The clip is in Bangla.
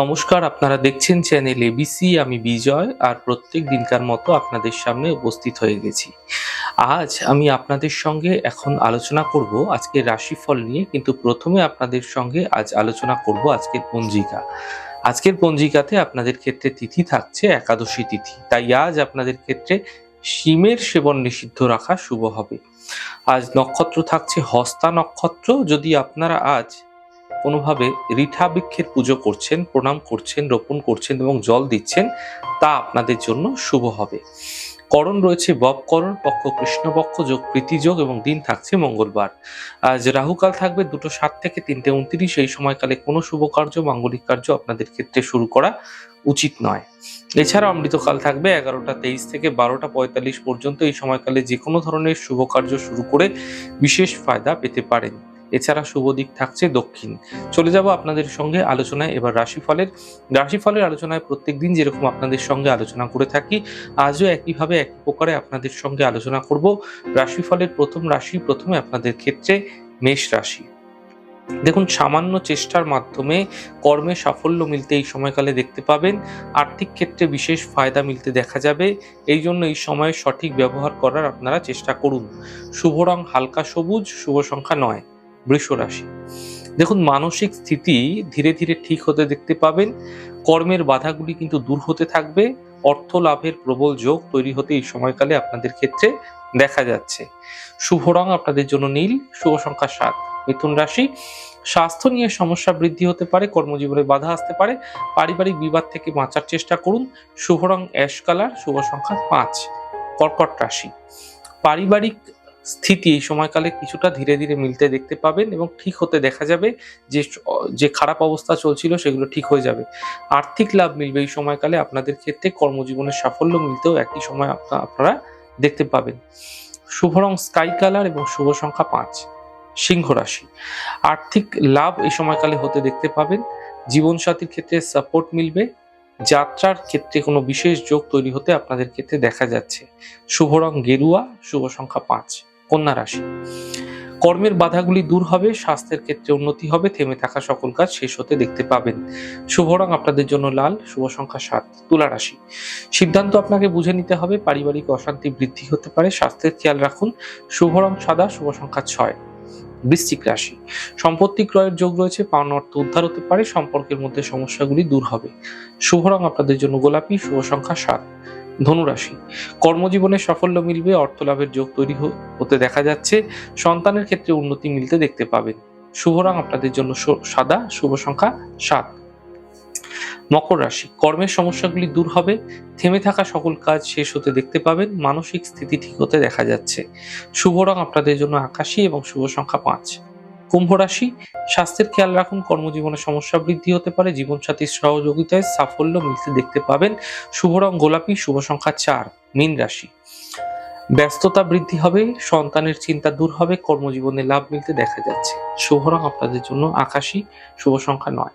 নমস্কার, আপনারা দেখছেন চ্যানেল এবিসি আমি বিজয় আর প্রত্যেক দিনকার মতো আপনাদের সামনে উপস্থিত হয়ে গেছি। আজ আমি আপনাদের সঙ্গে এখন আলোচনা করব আজকের রাশিফল নিয়ে, কিন্তু প্রথমে আপনাদের সঙ্গে আজ আলোচনা করব আজকের পঞ্জিকা। আজকের পঞ্জিকাতে আপনাদের ক্ষেত্রে তিথি থাকছে একাদশী তিথি, তাই আজ আপনাদের ক্ষেত্রে শিমের সেবন নিষিদ্ধ রাখা শুভ হবে। আজ নক্ষত্র থাকছে হস্তা নক্ষত্র, যদি আপনারা আজ কোনোভাবে রিঠা বৃক্ষের পুজো করছেন, প্রণাম করছেন, রোপণ করছেন এবং জল দিচ্ছেন, তা আপনাদের জন্য শুভ হবে। করণ রয়েছে ববকরণ পক্ষ কৃষ্ণপক্ষ যোগ প্রীতিযোগ এবং দিন থাকছে মঙ্গলবার। আজ রাহুকাল থাকবে দুটো সাত থেকে তিনটে উনত্রিশ, এই সময়কালে কোনো শুভ কার্য, মাঙ্গলিক কার্য আপনাদের ক্ষেত্রে শুরু করা উচিত নয়। এছাড়া অমৃতকাল থাকবে এগারোটা তেইশ থেকে বারোটা পঁয়তাল্লিশ পর্যন্ত, এই সময়কালে যে কোনো ধরনের শুভ কার্য শুরু করে বিশেষ ফায়দা পেতে পারেন। এছাড়া শুভ দিক থাকছে দক্ষিণ। চলে যাব আপনাদের সঙ্গে আলোচনায়। এবার রাশিফলের রাশিফলের আলোচনায় প্রত্যেকদিন যেরকম আপনাদের সঙ্গে আলোচনা করে থাকি, আজও একইভাবে এক প্রকারে আপনাদের সঙ্গে আলোচনা করব। রাশিফলের প্রথম রাশি, প্রথমে আপনাদের ক্ষেত্রে মেষ রাশি। দেখুন, সামান্য চেষ্টার মাধ্যমে কর্মে সাফল্য মিলতে এই সময়কালে দেখতে পাবেন। আর্থিক ক্ষেত্রে বিশেষ ফায়দা মিলতে দেখা যাবে। এই জন্য এই সময়ে সঠিক ব্যবহার করার আপনারা চেষ্টা করুন। শুভ রং হালকা সবুজ, শুভ সংখ্যা নয়। বৃষ রাশি। দেখুন, মানসিক স্থিতি ধীরে ধীরে ঠিক হতে দেখতে পাবেন। কর্মের বাধাগুলি কিন্তু দূর হতে থাকবে। অর্থ লাভের প্রবল যোগ তৈরি হতে এই সময়কালে আপনাদের ক্ষেত্রে দেখা যাচ্ছে। শুভ রং আপনাদের জন্য নীল, শুভ সংখ্যা সাত। মিথুন রাশি, স্বাস্থ্য নিয়ে সমস্যা বৃদ্ধি হতে পারে, কর্মজীবনে বাধা আসতে পারে। পারিবারিক বিবাদ থেকে বাঁচার চেষ্টা করুন। শুভ রং অ্যাশ কালার, শুভ সংখ্যা পাঁচ। কর্কট রাশি, পারিবারিক স্থিতি এই সময়কালে কিছুটা ধীরে ধীরে মিলতে দেখতে পাবেন এবং ঠিক হতে দেখা যাবে যে যে খারাপ অবস্থা চলছিল সেগুলো ঠিক হয়ে যাবে। আর্থিক লাভ মিলবে এই সময়কালে, আপনাদের ক্ষেত্রে কর্মজীবনের সাফল্য মিলতেও একই সময় আপনা- আপনারা দেখতে পাবেন। শুভ রং স্কাই কালার এবং শুভ সংখ্যা পাঁচ, সিংহ রাশি। আর্থিক লাভ এই সময়কালে হতে দেখতে পাবেন। জীবনসাথীর ক্ষেত্রে সাপোর্ট মিলবে। যাত্রার ক্ষেত্রে কোনো বিশেষ যোগ তৈরি হতে আপনাদের ক্ষেত্রে দেখা যাচ্ছে। শুভ রং গেরুয়া, শুভ সংখ্যা পাঁচ। কন্যা রাশি। কর্মের বাধাগুলি দূর হবে, স্বাস্থ্যের ক্ষেত্রে উন্নতি হবে, থেমে থাকা সকল কাজ শেষ হতে দেখতে পাবেন। শুভ রং আপনাদের জন্য লাল, শুভ সংখ্যা সাত, তুলা রাশি। সিদ্ধান্ত আপনাকে বুঝে নিতে হবে, পারিবারিক অশান্তি বৃদ্ধি হতে পারে, স্বাস্থ্যের খেয়াল রাখুন, শুভ রং সাদা, শুভ সংখ্যা ছয়। বৃশ্চিক রাশি। সম্পত্তি ক্রয়ের যোগ রয়েছে, পাওনা অর্থ উদ্ধার হতে পারে, সম্পর্কের মধ্যে সমস্যাগুলি দূর হবে। শুভ রং আপনাদের জন্য গোলাপি, শুভ সংখ্যা সাত। ধনুরাশি। কর্মজীবনে সাফল্য মিলবে অর্থ লাভের যোগ তৈরি হতে দেখা যাচ্ছে। সন্তানের ক্ষেত্রে উন্নতি মিলতে দেখতে পাবেন। শুভ রং আপনাদের জন্য সাদা, শুভ সংখ্যা সাত। মকর রাশি, কর্মের সমস্যাগুলি দূর হবে। থেমে থাকা সকল কাজ শেষ হতে দেখতে পাবেন। মানসিক স্থিতি ঠিক হতে দেখা যাচ্ছে। শুভ রং আপনাদের জন্য আকাশী এবং শুভ সংখ্যা পাঁচ। কুম্ভ রাশি, স্বাস্থ্যের খেয়াল রাখুন, কর্মজীবনে সমস্যা বৃদ্ধি হতে পারে, জীবনসাথীর সহযোগিতায় সাফল্য মিলতে দেখতে পাবেন। শুভ রং গোলাপি, শুভ সংখ্যা চার, মীন রাশি। ব্যস্ততা বৃদ্ধি হবে, সন্তানের চিন্তা দূর হবে, কর্মজীবনে লাভ মিলতে দেখা যাচ্ছে। শুভ রং আপনাদের জন্য আকাশী, শুভ সংখ্যা নয়।